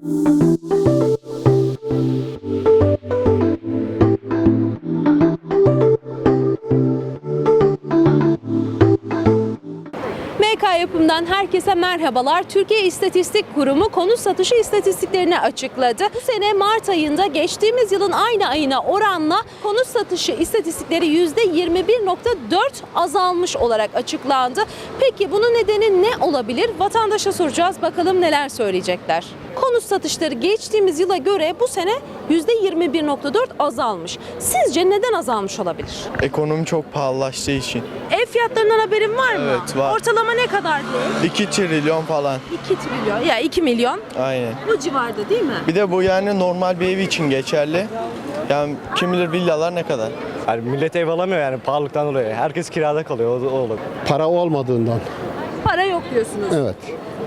MK Yapım'dan herkese merhabalar. Türkiye İstatistik Kurumu konut satışı istatistiklerini açıkladı. Bu sene Mart ayında geçtiğimiz yılın aynı ayına oranla konut satışı istatistikleri %21.4 azalmış olarak açıklandı. Peki bunun nedeni ne olabilir? Vatandaşa soracağız bakalım neler söyleyecekler. Konut satışları geçtiğimiz yıla göre bu sene %21.4 azalmış. Sizce neden azalmış olabilir? Ekonomi çok pahalılaştığı için. Ev fiyatlarından haberin var mı? Evet, var. Ortalama ne kadar diyor? 2 trilyon falan. 2 trilyon ya 2 milyon Aynen. bu civarda değil mi? Bir de bu yani normal bir ev için geçerli. Yani kim bilir villalar ne kadar. Yani millet ev alamıyor yani pahalılıktan dolayı. Herkes kirada kalıyor. O, o olabilir. Para olmadığından. Para yok diyorsunuz. Evet.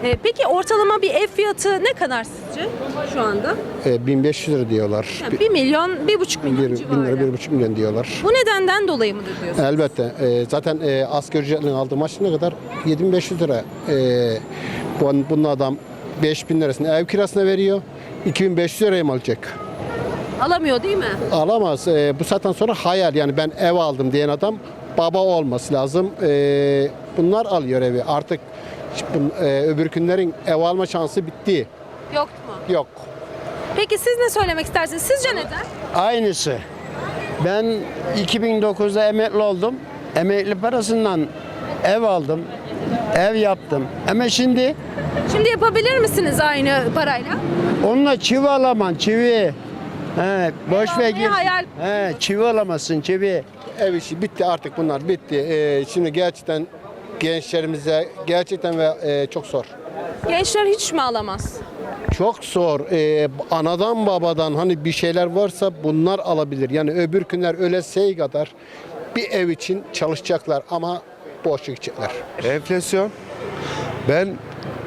Ee, peki ortalama bir ev fiyatı ne kadar sizce şu anda? E, 1500 lira diyorlar. Yani 1 milyon, 1,5 milyon 1 bin civarı. lira, 1,5 milyon diyorlar. Bu nedenden dolayı mıdır diyorsunuz? Elbette. E, zaten e, asgari ücretin aldığı maaş ne kadar? 7500 lira. E, bu, bunun adam 5000 lirasını ev kirasına veriyor. 2500 liraya mı alacak? Alamıyor değil mi? Alamaz. E, bu saatten sonra hayal. Yani ben ev aldım diyen adam baba olması lazım. E, bunlar alıyor evi. Artık bu, e, öbür günlerin ev alma şansı bitti. Yok mu? Yok. Peki siz ne söylemek istersiniz? Sizce neden? Aynısı. Ben 2009'da emekli oldum. Emekli parasından ev aldım. Ev yaptım. Ama şimdi Şimdi yapabilir misiniz aynı parayla? onunla çivi alamam, çivi. He, boş ver gir. hayal- He, çivi alamazsın, çivi. Ev işi bitti artık bunlar bitti. Ee, şimdi gerçekten gençlerimize gerçekten ve e, çok zor. Gençler hiç mi alamaz? Çok zor. Ee, anadan babadan hani bir şeyler varsa bunlar alabilir. Yani öbür günler öyle şey kadar bir ev için çalışacaklar ama boş gidecekler. Enflasyon. Ben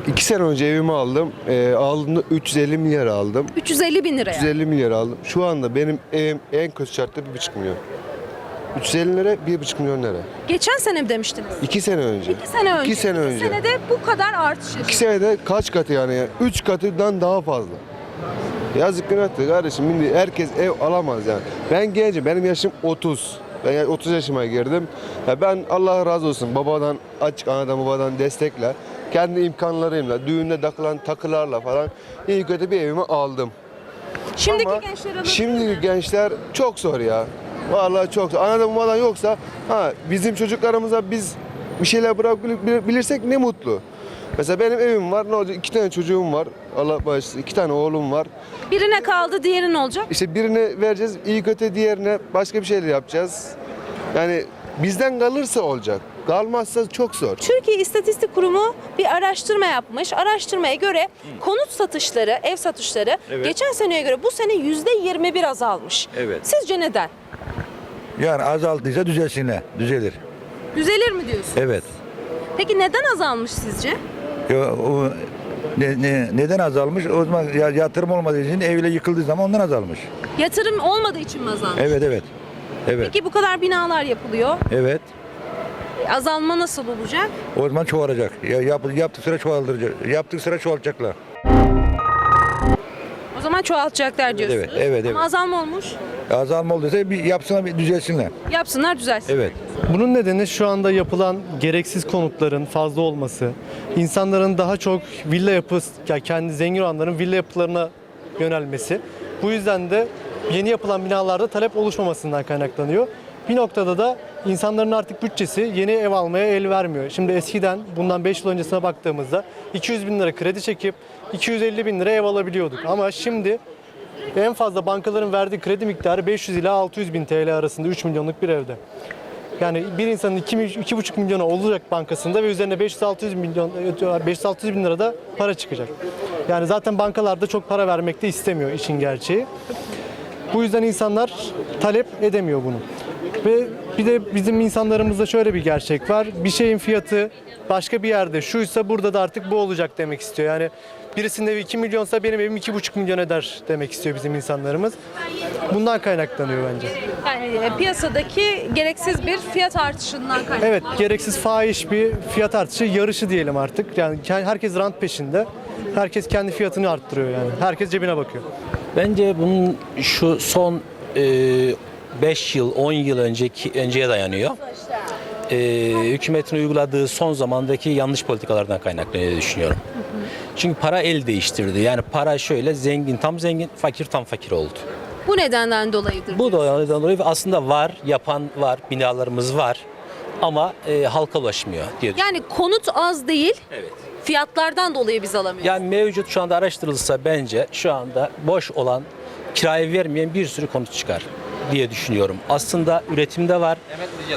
iki sene önce evimi aldım. Ee, aldığımda 350 milyar aldım. 350 bin liraya. 350 milyar aldım. Şu anda benim evim en kötü şartta 1,5 milyon. 350 lira 1,5 milyon lira. Geçen sene mi demiştiniz? İki sene önce. İki sene önce. İki sene İki önce. senede bu kadar artış yaşadı. İki senede kaç katı yani? Üç katından daha fazla. Yazık günahtır kardeşim. Şimdi herkes ev alamaz yani. Ben gencim. Benim yaşım 30. Ben yani 30 yaşıma girdim. Ya ben Allah razı olsun babadan açık anadan babadan destekle kendi imkanlarımla düğünde takılan takılarla falan iyi kötü bir evimi aldım. Şimdiki Ama gençler alabilir Şimdiki mi? gençler çok zor ya. Vallahi çok. Anadan babadan yoksa ha bizim çocuklarımıza biz bir şeyler bırakabilirsek ne mutlu. Mesela benim evim var. Ne olacak? İki tane çocuğum var. Allah bağışlasın. iki tane oğlum var. Birine kaldı, diğeri ne olacak? İşte birine vereceğiz. iyi kötü diğerine başka bir şeyler yapacağız. Yani bizden kalırsa olacak. Kalmazsa çok zor. Türkiye İstatistik Kurumu bir araştırma yapmış. Araştırmaya göre konut satışları, ev satışları geçen seneye göre bu sene %21 azalmış. Evet. Sizce neden? Yani azaltıysa düzelsinler, düzelir. Düzelir mi diyorsun? Evet. Peki neden azalmış sizce? Ya, o ne, ne- neden azalmış? O zaman ya, yatırım olmadığı için evle yıkıldığı zaman ondan azalmış. Yatırım olmadığı için mi azalmış? Evet, evet. Evet, Peki bu kadar binalar yapılıyor. evet. Azalma nasıl olacak? O zaman çoğalacak. Ya, yap, yaptık sıra çoğaldıracak. Yaptık sıra çoğaltacaklar. O zaman çoğaltacaklar diyorsunuz. Evet, evet, evet. Ama azalma olmuş. Azalma olduysa bir yapsınlar, bir düzelsinler. Yapsınlar düzelsin. Evet. Bunun nedeni şu anda yapılan gereksiz konutların fazla olması, insanların daha çok villa yapı, yani kendi zengin olanların villa yapılarına yönelmesi. Bu yüzden de yeni yapılan binalarda talep oluşmamasından kaynaklanıyor. Bir noktada da insanların artık bütçesi yeni ev almaya el vermiyor. Şimdi eskiden bundan 5 yıl öncesine baktığımızda 200 bin lira kredi çekip 250 bin lira ev alabiliyorduk. Ama şimdi en fazla bankaların verdiği kredi miktarı 500 ila 600 bin TL arasında 3 milyonluk bir evde. Yani bir insanın 2, 2,5 milyona olacak bankasında ve üzerine 500-600 milyon 500-600 bin lira da para çıkacak. Yani zaten bankalarda çok para vermek de istemiyor işin gerçeği. Bu yüzden insanlar talep edemiyor bunu. Ve bir de bizim insanlarımızda şöyle bir gerçek var. Bir şeyin fiyatı başka bir yerde şuysa burada da artık bu olacak demek istiyor. Yani birisinin evi 2 milyonsa benim evim 2,5 milyon eder demek istiyor bizim insanlarımız. Bundan kaynaklanıyor bence. Yani e, piyasadaki gereksiz bir fiyat artışından kaynaklı. Evet, gereksiz fahiş bir fiyat artışı yarışı diyelim artık. Yani herkes rant peşinde. herkes kendi fiyatını arttırıyor yani. Herkes cebine bakıyor. Bence bunun şu son 5 yıl, 10 yıl önceki önceye dayanıyor. E, hükümetin uyguladığı son zamandaki yanlış politikalardan kaynaklanıyor diye düşünüyorum. Çünkü para el değiştirdi. Yani para şöyle zengin tam zengin, fakir tam fakir oldu. Bu nedenden dolayıdır. Bu dolayı dolayı aslında var, yapan var, binalarımız var ama e, halka ulaşmıyor diye Yani konut az değil. Evet. Fiyatlardan dolayı biz alamıyoruz. Yani mevcut şu anda araştırılsa bence şu anda boş olan kiraya vermeyen bir sürü konut çıkar diye düşünüyorum. Aslında üretimde var.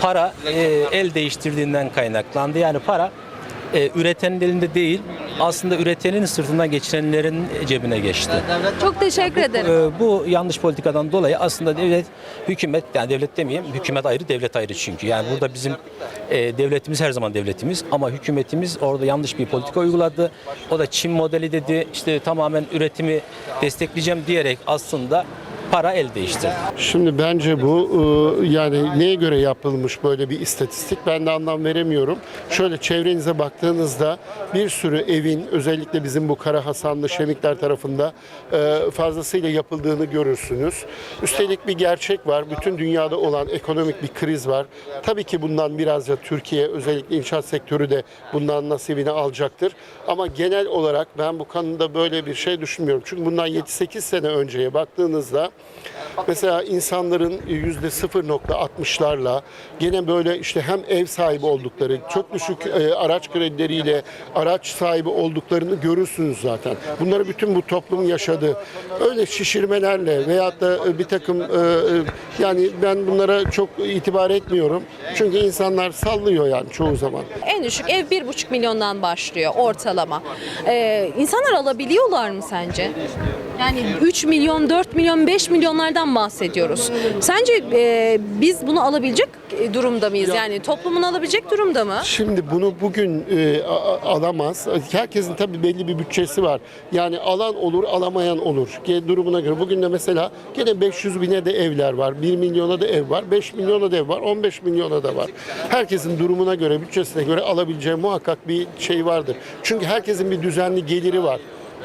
Para e, el değiştirdiğinden kaynaklandı. Yani para e, üretenin elinde değil, aslında üretenin sırtından geçirenlerin cebine geçti. Çok teşekkür ederim. E, bu yanlış politikadan dolayı aslında devlet, hükümet, yani devlet demeyeyim, hükümet ayrı, devlet ayrı çünkü. Yani burada bizim e, devletimiz her zaman devletimiz ama hükümetimiz orada yanlış bir politika uyguladı. O da Çin modeli dedi, işte tamamen üretimi destekleyeceğim diyerek aslında para el değiştirdi. Şimdi bence bu e, yani neye göre yapılmış böyle bir istatistik ben de anlam veremiyorum. Şöyle çevrenize baktığınızda bir sürü evin özellikle bizim bu Kara Hasanlı Şemikler tarafında e, fazlasıyla yapıldığını görürsünüz. Üstelik bir gerçek var. Bütün dünyada olan ekonomik bir kriz var. Tabii ki bundan biraz da Türkiye özellikle inşaat sektörü de bundan nasibini alacaktır. Ama genel olarak ben bu konuda böyle bir şey düşünmüyorum. Çünkü bundan 7-8 sene önceye baktığınızda Mesela insanların yüzde 0.60'larla gene böyle işte hem ev sahibi oldukları, çok düşük e, araç kredileriyle araç sahibi olduklarını görürsünüz zaten. Bunları bütün bu toplum yaşadı. Öyle şişirmelerle veyahut da e, bir takım e, yani ben bunlara çok itibar etmiyorum. Çünkü insanlar sallıyor yani çoğu zaman. En düşük ev 1,5 milyondan başlıyor ortalama. Ee, insanlar alabiliyorlar mı sence? Yani 3 milyon, 4 milyon, 5 milyonlardan bahsediyoruz. Sence e, biz bunu alabilecek durumda mıyız? Yani toplumun alabilecek durumda mı? Şimdi bunu bugün e, a- alamaz. Herkesin tabii belli bir bütçesi var. Yani alan olur, alamayan olur. Ge- Durumuna göre. Bugün de mesela gene 500 bine de evler var. 1 milyona da ev var. 5 milyona da ev var. 15 milyona da var. Herkesin durumuna göre, bütçesine göre alabileceği muhakkak bir şey vardır. Çünkü herkesin bir düzenli geliri var.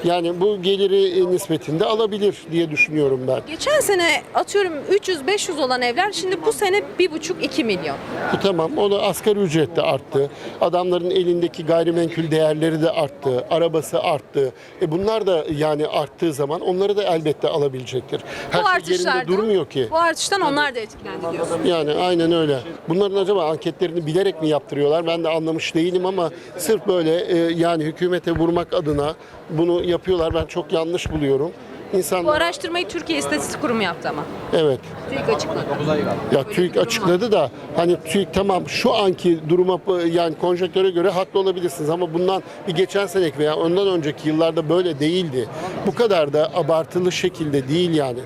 Yani bu geliri e, nispetinde alabilir diye düşünüyorum ben. Geçen sene atıyorum 300-500 olan evler şimdi bu sene 1,5-2 milyon. Bu tamam. O da asgari ücret de arttı. Adamların elindeki gayrimenkul değerleri de arttı. Arabası arttı. E bunlar da yani arttığı zaman onları da elbette alabilecektir. Her bu şey artışlardan, yerinde durmuyor ki. Bu artıştan onlar da etkilendi diyorsun. Yani aynen öyle. Bunların acaba anketlerini bilerek mi yaptırıyorlar? Ben de anlamış değilim ama sırf böyle e, yani hükümete vurmak adına bunu yapıyorlar. Ben çok yanlış buluyorum. Bu İnsanlar araştırmayı Türkiye İstatistik Kurumu yaptı ama. evet. TÜİK açıkladı. Ya TÜİK açıkladı da hani TÜİK tamam şu anki duruma yani konjektüre göre haklı olabilirsiniz ama bundan bir geçen seneki veya ondan önceki yıllarda böyle değildi. Bu kadar da abartılı şekilde değil yani.